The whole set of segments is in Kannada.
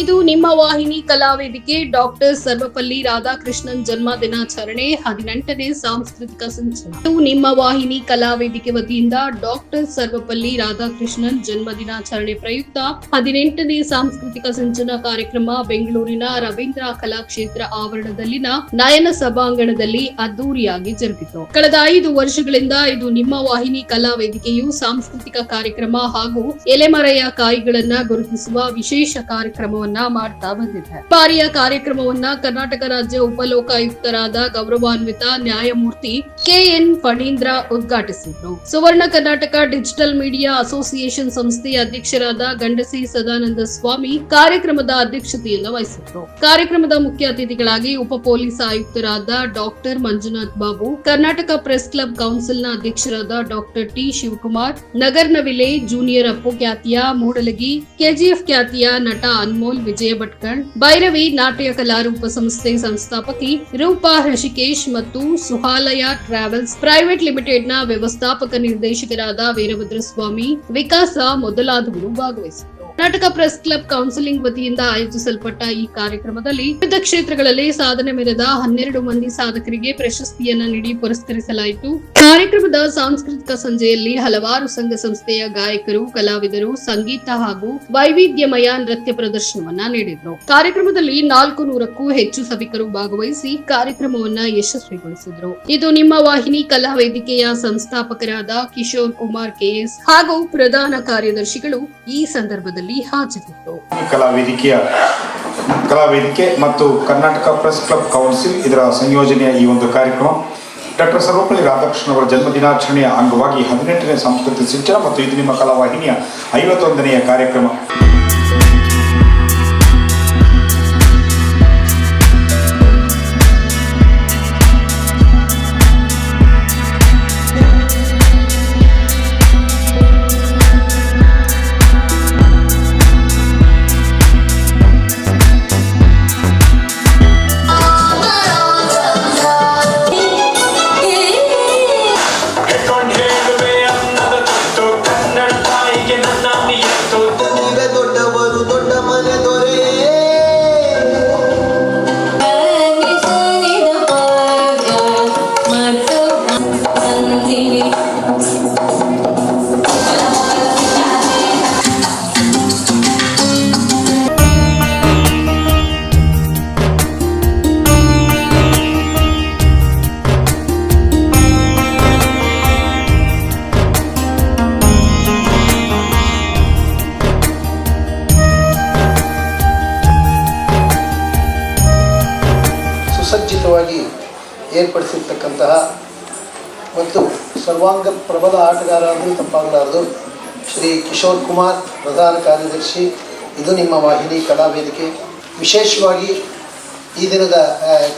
ಇದು ನಿಮ್ಮ ವಾಹಿನಿ ಕಲಾವೇದಿಕೆ ಡಾಕ್ಟರ್ ಸರ್ವಪಲ್ಲಿ ರಾಧಾಕೃಷ್ಣನ್ ಜನ್ಮ ದಿನಾಚರಣೆ ಹದಿನೆಂಟನೇ ಸಾಂಸ್ಕೃತಿಕ ಸಂಚಲನ. ಇದು ನಿಮ್ಮ ವಾಹಿನಿ ಕಲಾವೇದಿಕೆ ವತಿಯಿಂದ ಡಾಕ್ಟರ್ ಸರ್ವಪಲ್ಲಿ ರಾಧಾಕೃಷ್ಣನ್ ಜನ್ಮ ದಿನಾಚರಣೆ ಪ್ರಯುಕ್ತ ಹದಿನೆಂಟನೇ ಸಾಂಸ್ಕೃತಿಕ ಸಂಚಲನ ಕಾರ್ಯಕ್ರಮ ಬೆಂಗಳೂರಿನ ರವೀಂದ್ರ ಕಲಾಕ್ಷೇತ್ರ ಆವರಣದಲ್ಲಿನ ನಯನ ಸಭಾಂಗಣದಲ್ಲಿ ಅದ್ದೂರಿಯಾಗಿ ಜರುಗಿತು. ಕಳೆದ ಐದು ವರ್ಷಗಳಿಂದ ಇದು ನಿಮ್ಮ ವಾಹಿನಿ ಕಲಾ ವೇದಿಕೆಯು ಸಾಂಸ್ಕೃತಿಕ ಕಾರ್ಯಕ್ರಮ ಹಾಗೂ ಎಲೆಮರೆಯ ಕಾಯಿಗಳನ್ನ ಗುರುತಿಸುವ ವಿಶೇಷ ಕಾರ್ಯಕ್ರಮವನ್ನ ಮಾಡ್ತಾ ಬಂದಿದೆ ಬಾರಿಯ ಕಾರ್ಯಕ್ರಮವನ್ನ ಕರ್ನಾಟಕ ರಾಜ್ಯ ಉಪಲೋಕಾಯುಕ್ತರಾದ ಗೌರವಾನ್ವಿತ ನ್ಯಾಯಮೂರ್ತಿ K N Phanindra ಉದ್ಘಾಟಿಸಿದ್ರು. Suvarna Karnataka digital media association ಸಂಸ್ಥೆಯ ಅಧ್ಯಕ್ಷರಾದ ಗಂಡಸಿ ಸದಾನಂದ ಸ್ವಾಮಿ ಕಾರ್ಯಕ್ರಮದ ಅಧ್ಯಕ್ಷತೆಯನ್ನು ವಹಿಸಿದ್ರು. ಕಾರ್ಯಕ್ರಮದ ಮುಖ್ಯ ಅತಿಥಿಗಳಾಗಿ ಉಪ ಪೊಲೀಸ್ ಆಯುಕ್ತರಾದ doctor Manjunath Babu, Karnataka press club ಕೌನ್ಸಿಲ್ನ ಅಧ್ಯಕ್ಷರಾದ doctor T Shivakumar ನಗರ್ನವಿಲೆ junior Appu ಖ್ಯಾತಿಯ ಮೂಡಲಗಿ, ಕೆಜಿಎಫ್ ಖ್ಯಾತಿಯ ನಟ ಅನ್ಮೋಲ್ ವಿಜಯ ಭಟ್ಕಳ್, ಭೈರವಿ, ನಾಟ್ಯ ಕಲಾರೂಪ ಸಂಸ್ಥೆ ಸಂಸ್ಥಾಪಕಿ ರೂಪಾ ಹೃಷಿಕೇಶ್ ಮತ್ತು ಸುಹಾಲಯ ಟ್ರಾವೆಲ್ಸ್ ಪ್ರೈವೇಟ್ ಲಿಮಿಟೆಡ್ನ ವ್ಯವಸ್ಥಾಪಕ ನಿರ್ದೇಶಕರಾದ ವೀರಭದ್ರ ಸ್ವಾಮಿ ವಿಕಾಸ ಮೊದಲಾದವರು ಭಾಗವಹಿಸಿದರು ಕರ್ನಾಟಕ ಪ್ರೆಸ್ ಕ್ಲಬ್ ಕೌನ್ಸಿಲಿಂಗ್ ವತಿಯಿಂದ ಆಯೋಜಿಸಲ್ಪಟ್ಟ ಈ ಕಾರ್ಯಕ್ರಮದಲ್ಲಿ ವಿವಿಧ ಕ್ಷೇತ್ರಗಳಲ್ಲಿ ಸಾಧನೆ ಮೆರೆದ ಹನ್ನೆರಡು ಮಂದಿ ಸಾಧಕರಿಗೆ ಪ್ರಶಸ್ತಿಯನ್ನ ನೀಡಿ ಪುರಸ್ಕರಿಸಲಾಯಿತು. ಕಾರ್ಯಕ್ರಮದ ಸಾಂಸ್ಕೃತಿಕ ಸಂಜೆಯಲ್ಲಿ ಹಲವಾರು ಸಂಘ ಸಂಸ್ಥೆಯ ಗಾಯಕರು, ಕಲಾವಿದರು, ಸಂಗೀತ ಹಾಗೂ ವೈವಿಧ್ಯಮಯ ನೃತ್ಯ ಪ್ರದರ್ಶನವನ್ನ ನೀಡಿದ್ರು. ಕಾರ್ಯಕ್ರಮದಲ್ಲಿ ನಾಲ್ಕು ನೂರಕ್ಕೂ ಹೆಚ್ಚು ಸಭಿಕರು ಭಾಗವಹಿಸಿ ಕಾರ್ಯಕ್ರಮವನ್ನ ಯಶಸ್ವಿಗೊಳಿಸಿದ್ರು. ಇದು ನಿಮ್ಮ ವಾಹಿನಿ, ಕಲಾ ವೇದಿಕೆಯ ಸಂಸ್ಥಾಪಕರಾದ ಕಿಶೋರ್ ಕುಮಾರ್ ಕೆಎಸ್ ಹಾಗೂ ಪ್ರಧಾನ ಕಾರ್ಯದರ್ಶಿಗಳು ಈ ಸಂದರ್ಭದಲ್ಲಿ ಹಾಜರಿದ್ದರು ಕಲಾ ವೇದಿಕೆಯ ಕಲಾ ವೇದಿಕೆ ಮತ್ತು ಕರ್ನಾಟಕ ಪ್ರೆಸ್ ಕ್ಲಬ್ ಕೌನ್ಸಿಲ್ ಇದರ ಸಂಯೋಜನೆಯ ಈ ಒಂದು ಕಾರ್ಯಕ್ರಮ. ಡಾಕ್ಟರ್ ಸರ್ವಪಲ್ಲಿ ರಾಧಾಕೃಷ್ಣ ಅವರ ಜನ್ಮ ದಿನಾಚರಣೆಯ ಅಂಗವಾಗಿ ಹದಿನೆಂಟನೇ ಸಾಂಸ್ಕೃತಿಕ ಸಿಂಚನ ಮತ್ತು ಇದು ನಿಮ್ಮ ಕಲಾವಾಹಿನಿಯ ಐವತ್ತೊಂದನೆಯ ಕಾರ್ಯಕ್ರಮ. ಏರ್ಪಡಿಸಿರ್ತಕ್ಕಂತಹ ಮತ್ತು ಸರ್ವಾಂಗ ಪ್ರಬಲ ಆಟಗಾರ ತಪ್ಪಾಗಲಾರದು. ಶ್ರೀ ಕಿಶೋರ್ ಕುಮಾರ್, ಪ್ರಧಾನ ಕಾರ್ಯದರ್ಶಿ, ಇದು ನಿಮ್ಮ ವಾಹಿನಿ, ಕಲಾ ವೇದಿಕೆ. ವಿಶೇಷವಾಗಿ ಈ ದಿನದ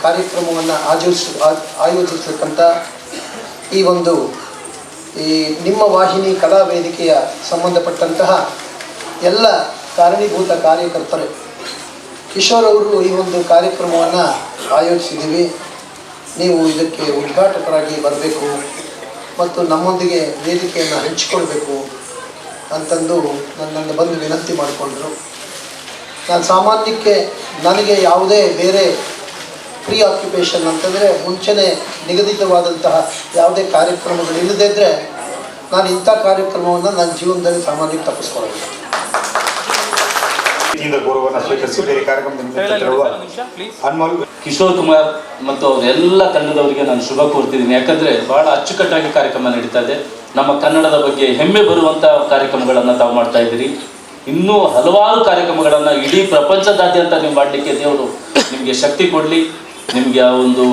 ಕಾರ್ಯಕ್ರಮವನ್ನು ಆಯೋಜಿಸ ಆಯೋಜಿಸತಕ್ಕಂಥ ಈ ಒಂದು, ಈ ನಿಮ್ಮ ವಾಹಿನಿ, ಕಲಾ ವೇದಿಕೆಯ ಸಂಬಂಧಪಟ್ಟಂತಹ ಎಲ್ಲ ಕಾರಣೀಭೂತ ಕಾರ್ಯಕರ್ತರು. ಕಿಶೋರ್ ಅವರು ಈ ಒಂದು ಕಾರ್ಯಕ್ರಮವನ್ನು ಆಯೋಜಿಸಿದ್ದೀವಿ. ನೀವು ಇದಕ್ಕೆ ಉದ್ಘಾಟಕರಾಗಿ ಬರಬೇಕು ಮತ್ತು ನಮ್ಮೊಂದಿಗೆ ವೇದಿಕೆಯನ್ನು ಹಂಚಿಕೊಳ್ಬೇಕು ಅಂತಂದು ನನ್ನನ್ನು ಬಂದು ವಿನಂತಿ ಮಾಡಿಕೊಂಡರು. ನಾನು ಸಾಮಾನ್ಯಕ್ಕೆ ನನಗೆ ಯಾವುದೇ ಬೇರೆ ಪ್ರೀ ಆಕ್ಯುಪೇಷನ್ ಅಂತಂದರೆ ಮುಂಚೆನೇ ನಿಗದಿತವಾದಂತಹ ಯಾವುದೇ ಕಾರ್ಯಕ್ರಮಗಳು ಇಲ್ಲದೇ ಇದ್ದರೆ ನಾನು ಇಂಥ ಕಾರ್ಯಕ್ರಮವನ್ನು ನನ್ನ ಜೀವನದಲ್ಲಿ ಸಾಮಾನ್ಯಕ್ಕೆ ತಪ್ಪಿಸ್ಕೊಳ್ಳೋದು ಪ್ರೀತಿಯಿಂದ ಗೌರವವನ್ನು ಸ್ವೀಕರಿಸಿ ಬೇರೆ ಕಾರ್ಯಕ್ರಮದಿಂದ ತೆರಳುವ ಅನ್ಮೋಲ್ ಕಿಶೋರ್ ಕುಮಾರ್ ಮತ್ತು ಅವರೆಲ್ಲ ತಂಡದವರಿಗೆ ನಾನು ಶುಭ ಕೋರ್ತಿದ್ದೀನಿ. ಯಾಕಂದ್ರೆ ಬಹಳ ಅಚ್ಚುಕಟ್ಟಾಗಿ ಕಾರ್ಯಕ್ರಮ ನಡೀತಾ ಇದೆ. ನಮ್ಮ ಕನ್ನಡದ ಬಗ್ಗೆ ಹೆಮ್ಮೆ ಬರುವಂತ ಕಾರ್ಯಕ್ರಮಗಳನ್ನು ತಾವು ಮಾಡ್ತಾ ಇದ್ದೀರಿ. ಇನ್ನೂ ಹಲವಾರು ಕಾರ್ಯಕ್ರಮಗಳನ್ನು ಇಡೀ ಪ್ರಪಂಚದಾದ್ಯಂತ ನೀವು ಮಾಡಲಿಕ್ಕೆ ದೇವರು ನಿಮಗೆ ಶಕ್ತಿ ಕೊಡಲಿ ನಿಮಗೆ ಆ ಒಂದು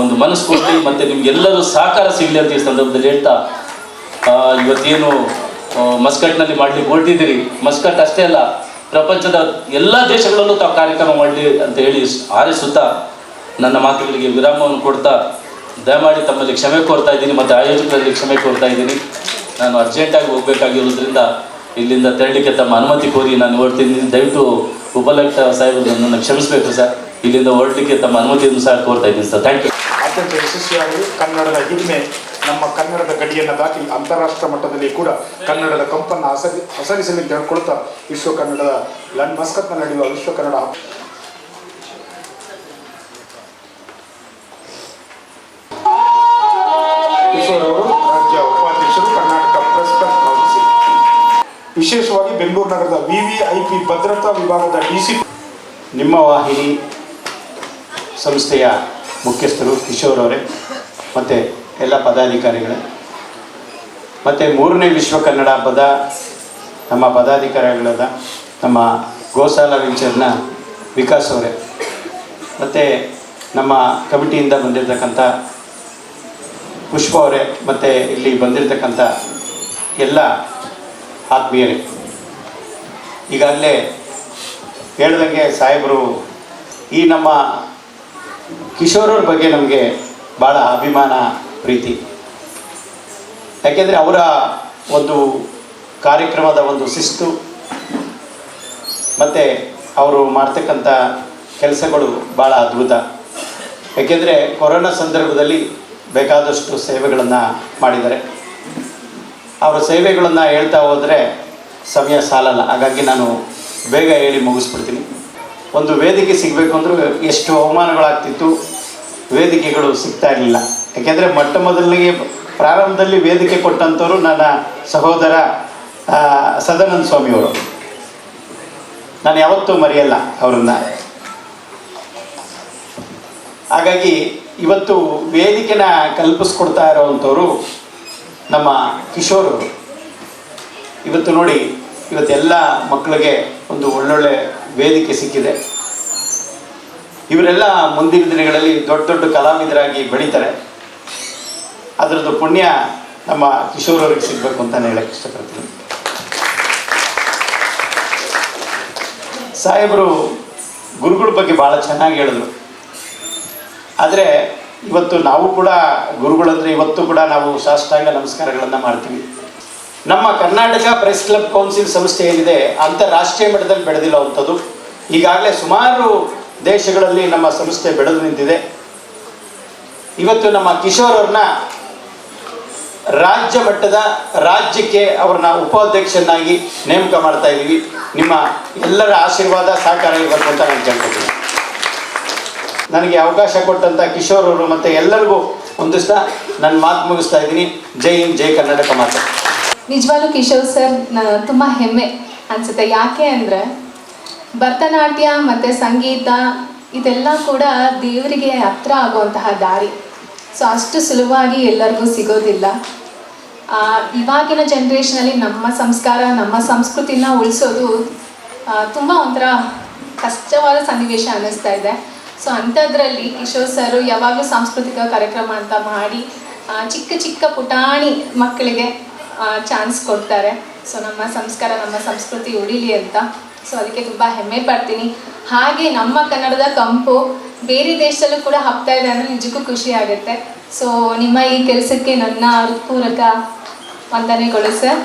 ಒಂದು ಮನಸ್ಸು ಕೊಡಲಿ ಮತ್ತು ನಿಮ್ಗೆಲ್ಲರೂ ಸಹಕಾರ ಸಿಗಲಿ ಅಂತ ಈ ಸಂದರ್ಭದಲ್ಲಿ ಹೇಳ್ತಾ ಆ, ಇವತ್ತೇನು ಮಸ್ಕಟ್ನಲ್ಲಿ ಮಾಡ್ಲಿಕ್ಕೆ ಹೊರಟಿದ್ದೀರಿ. ಮಸ್ಕಟ್ ಅಷ್ಟೇ ಅಲ್ಲ ಪ್ರಪಂಚದ ಎಲ್ಲ ದೇಶಗಳಲ್ಲೂ ತಾವು ಕಾರ್ಯಕ್ರಮ ಮಾಡಲಿ ಅಂತ ಹೇಳಿ ಆರಿಸುತ್ತಾ ನನ್ನ ಮಾತುಗಳಿಗೆ ವಿರಾಮವನ್ನು ಕೊಡ್ತಾ ದಯಮಾಡಿ ತಮ್ಮಲ್ಲಿ ಕ್ಷಮೆ ಕೋರ್ತಾ ಇದ್ದೀನಿ ಮತ್ತು ಆಯೋಜಕರಲ್ಲಿ ಕ್ಷಮೆ ಕೋರ್ತಾ ಇದ್ದೀನಿ. ನಾನು ಅರ್ಜೆಂಟಾಗಿ ಹೋಗಬೇಕಾಗಿರೋದ್ರಿಂದ ಇಲ್ಲಿಂದ ತೆರಳಿಕ್ಕೆ ತಮ್ಮ ಅನುಮತಿ ಕೋರಿ ನಾನು ಹೊರ್ತೀನಿ ದಯವಿಟ್ಟು ಉಪಲಕ್ಷ ಸಾಹೇಬರು ನನ್ನನ್ನು ಕ್ಷಮಿಸಬೇಕು ಸರ್. ಇಲ್ಲಿಂದ ಹೊರಡಲಿಕ್ಕೆ ತಮ್ಮ ಅನುಮತಿಯನ್ನು ಸಹ ಕೋರ್ತಾ ಇದ್ದೀನಿ ಸರ್. ಥ್ಯಾಂಕ್ ಯು ಅತ್ಯಂತ ಯಶಸ್ವಿಯಾಗಿ ಕನ್ನಡದ ಹಿರಿಮೆ ನಮ್ಮ ಕನ್ನಡದ ಗಡಿಯನ್ನು ದಾಟಿ ಅಂತಾರಾಷ್ಟ್ರ ಮಟ್ಟದಲ್ಲಿ ಕೂಡ ಕನ್ನಡದ ಕಂಪನ್ನು ಹಸರಿ ಹಸರಿಸಲಿ ಕೇಳ್ಕೊಳ್ತಾ ವಿಶ್ವ ಕನ್ನಡದ ಲಂಡ್ ಮಸ್ಕತ್ನಲ್ಲಿ ನಡೆಯುವ ವಿಶ್ವ ಕನ್ನಡ ರಾಜ್ಯ ಉಪಾಧ್ಯಕ್ಷರು ಕರ್ನಾಟಕ ಪ್ರೆಸ್ ವಿಶೇಷವಾಗಿ ಬೆಂಗಳೂರು ನಗರದ ವಿವಿಐಪಿ ಭದ್ರತಾ ವಿಭಾಗದ ಡಿಸಿ. ನಿಮ್ಮ ವಾಹಿನಿ ಸಂಸ್ಥೆಯ ಮುಖ್ಯಸ್ಥರು ಕಿಶೋರ್ ಅವರೇ. ಮತ್ತು ಎಲ್ಲ ಪದಾಧಿಕಾರಿಗಳೇ. ಮತ್ತು ಮೂರನೇ ವಿಶ್ವ ಕನ್ನಡ ಹಬ್ಬದ ನಮ್ಮ ಪದಾಧಿಕಾರಿಗಳಾದ ನಮ್ಮ ಗೋಸಾಲ ವೆಂಚರ್ನ ವಿಕಾಸ್ ಅವರೇ. ಮತ್ತು ನಮ್ಮ ಕಮಿಟಿಯಿಂದ ಬಂದಿರತಕ್ಕಂಥ ಪುಷ್ಪ ಅವರೇ, ಮತ್ತು ಇಲ್ಲಿ ಬಂದಿರತಕ್ಕಂಥ ಎಲ್ಲ ಆತ್ಮೀಯರೇ. ಈಗಾಗಲೇ ಹೇಳ್ದಂಗೆ ಸಾಹೇಬರು, ಈ ನಮ್ಮ ಕಿಶೋರವ್ರ ಬಗ್ಗೆ ನಮಗೆ ಭಾಳ ಅಭಿಮಾನ ಪ್ರೀತಿ. ಯಾಕೆಂದರೆ ಅವರ ಒಂದು ಕಾರ್ಯಕ್ರಮದ ಒಂದು ಶಿಸ್ತು, ಮತ್ತು ಅವರು ಮಾಡ್ತಕ್ಕಂಥ ಕೆಲಸಗಳು ಭಾಳ ಅದ್ಭುತ. ಯಾಕೆಂದರೆ ಕೊರೋನಾ ಸಂದರ್ಭದಲ್ಲಿ ಬೇಕಾದಷ್ಟು ಸೇವೆಗಳನ್ನು ಮಾಡಿದ್ದಾರೆ. ಅವರ ಸೇವೆಗಳನ್ನು ಹೇಳ್ತಾ ಹೋದರೆ ಸಮಯ ಸಾಲಲ್ಲ. ಹಾಗಾಗಿ ನಾನು ಬೇಗ ಹೇಳಿ ಮುಗಿಸ್ಬಿಡ್ತೀನಿ. ಒಂದು ವೇದಿಕೆ ಸಿಗಬೇಕು ಅಂದರೂ ಎಷ್ಟು ಅವಮಾನಗಳಾಗ್ತಿತ್ತು. ವೇದಿಕೆಗಳು ಸಿಗ್ತಾ ಇರಲಿಲ್ಲ. ಯಾಕೆಂದರೆ ಮೊಟ್ಟ ಮೊದಲಿಗೆ ಪ್ರಾರಂಭದಲ್ಲಿ ವೇದಿಕೆ ಕೊಟ್ಟಂಥವ್ರು ನನ್ನ ಸಹೋದರ ಸದಾನಂದ ಸ್ವಾಮಿಯವರು. ನಾನು ಯಾವತ್ತೂ ಮರೆಯಲ್ಲ ಅವರನ್ನು. ಹಾಗಾಗಿ ಇವತ್ತು ವೇದಿಕೆನ ಕಲ್ಪಿಸ್ಕೊಡ್ತಾ ಇರೋವಂಥವ್ರು ನಮ್ಮ ಕಿಶೋರ್ ಇವತ್ತು ನೋಡಿ, ಇವತ್ತೆಲ್ಲ ಮಕ್ಕಳಿಗೆ ಒಂದು ಒಳ್ಳೊಳ್ಳೆ ವೇದಿಕೆ ಸಿಕ್ಕಿದೆ. ಇವರೆಲ್ಲ ಮುಂದಿನ ದಿನಗಳಲ್ಲಿ ದೊಡ್ಡ ದೊಡ್ಡ ಕಲಾವಿದರಾಗಿ ಬೆಳೀತಾರೆ. ಅದರದ್ದು ಪುಣ್ಯ ನಮ್ಮ ಕಿಶೋರ್ ಅವ್ರಿಗೆ ಸಿಗಬೇಕು ಅಂತ ಹೇಳಕ್ ಹೇಳಕ್ಕೆ ಇಷ್ಟಪಡ್ತೀನಿ. ಸಾಹೇಬರು ಗುರುಗಳ ಬಗ್ಗೆ ಭಾಳ ಚೆನ್ನಾಗಿ ಹೇಳಿದ್ರು. ಆದರೆ ಇವತ್ತು ನಾವು ಕೂಡ ಗುರುಗಳಂದ್ರೆ ಇವತ್ತು ಕೂಡ ನಾವು ಸಾಷ್ಟಾಂಗ ನಮಸ್ಕಾರಗಳನ್ನು ಮಾಡ್ತೀವಿ. ನಮ್ಮ ಕರ್ನಾಟಕ ಪ್ರೆಸ್ ಕ್ಲಬ್ ಕೌನ್ಸಿಲ್ ಸಂಸ್ಥೆ ಏನಿದೆ ಅಂತಾರಾಷ್ಟ್ರೀಯ ಮಟ್ಟದಲ್ಲಿ ಬೆಳೆದಿರುವಂಥದ್ದು ಈಗಾಗಲೇ ಸುಮಾರು ದೇಶಗಳಲ್ಲಿ ನಮ್ಮ ಸಂಸ್ಥೆ ಬೆಳೆದು ನಿಂತಿದೆ. ಇವತ್ತು ನಮ್ಮ ಕಿಶೋರ್ ಅವ್ರನ್ನ ರಾಜ್ಯ ಮಟ್ಟದ ರಾಜ್ಯಕ್ಕೆ ಅವ್ರನ್ನ ಉಪಾಧ್ಯಕ್ಷನಾಗಿ ನೇಮಕ ಮಾಡ್ತಾ ಇದ್ದೀವಿ. ನಿಮ್ಮ ಎಲ್ಲರ ಆಶೀರ್ವಾದ ಸಹಕಾರ ಇರಬೇಕು ಅಂತ ನಾನು ಕೇಳ್ಕೊತೀನಿ. ನನಗೆ ಅವಕಾಶ ಕೊಟ್ಟಂಥ ಕಿಶೋರ್ ಅವರು ಮತ್ತು ಎಲ್ಲರಿಗೂ ಒಂದಿಸ್ತಾ ನನ್ನ ಮಾತು ಮುಗಿಸ್ತಾ ಇದ್ದೀನಿ. ಜೈ ಹಿಂದ್, ಜೈ ಕರ್ನಾಟಕ ಮಾತು. ನಿಜವಾಗ್ಲೂ ಕಿಶೋರ್ ಸರ್ ತುಂಬ ಹೆಮ್ಮೆ ಅನಿಸುತ್ತೆ. ಯಾಕೆ ಅಂದರೆ ಭರತನಾಟ್ಯ ಮತ್ತು ಸಂಗೀತ ಇದೆಲ್ಲ ಕೂಡ ದೇವರಿಗೆ ಹತ್ರ ಆಗುವಂತಹ ದಾರಿ. ಸೊ ಅಷ್ಟು ಸುಲಭವಾಗಿ ಎಲ್ಲರಿಗೂ ಸಿಗೋದಿಲ್ಲ. ಇವಾಗಿನ ಜನ್ರೇಷನಲ್ಲಿ ನಮ್ಮ ಸಂಸ್ಕಾರ, ನಮ್ಮ ಸಂಸ್ಕೃತಿನ ಉಳಿಸೋದು ತುಂಬ ಒಂಥರ ಕಷ್ಟವಾದ ಸನ್ನಿವೇಶ ಅನ್ನಿಸ್ತಾ ಇದೆ. ಸೊ ಅಂಥದ್ರಲ್ಲಿ ಕಿಶೋರ್ ಸರ್ ಯಾವಾಗಲೂ ಸಾಂಸ್ಕೃತಿಕ ಕಾರ್ಯಕ್ರಮ ಅಂತ ಮಾಡಿ ಚಿಕ್ಕ ಚಿಕ್ಕ ಪುಟಾಣಿ ಮಕ್ಕಳಿಗೆ ಚಾನ್ಸ್ ಕೊಡ್ತಾರೆ. ಸೊ ನಮ್ಮ ಸಂಸ್ಕಾರ, ನಮ್ಮ ಸಂಸ್ಕೃತಿ ಉಳಿಲಿ ಅಂತ. ಸೊ ಅದಕ್ಕೆ ತುಂಬ ಹೆಮ್ಮೆ ಪಡ್ತೀನಿ. ಹಾಗೆ ನಮ್ಮ ಕನ್ನಡದ ಕಂಪು ಬೇರೆ ದೇಶದಲ್ಲೂ ಕೂಡ ಹಾಕ್ತಾ ಇದೆ ಅಂದ್ರೆ ನಿಜಕ್ಕೂ ಖುಷಿ ಆಗುತ್ತೆ. ಸೊ ನಿಮ್ಮ ಈ ಕೆಲಸಕ್ಕೆ ನನ್ನ ಹೃತ್ಪೂರ್ವಕ ವಂದನೆಗಳು ಸರ್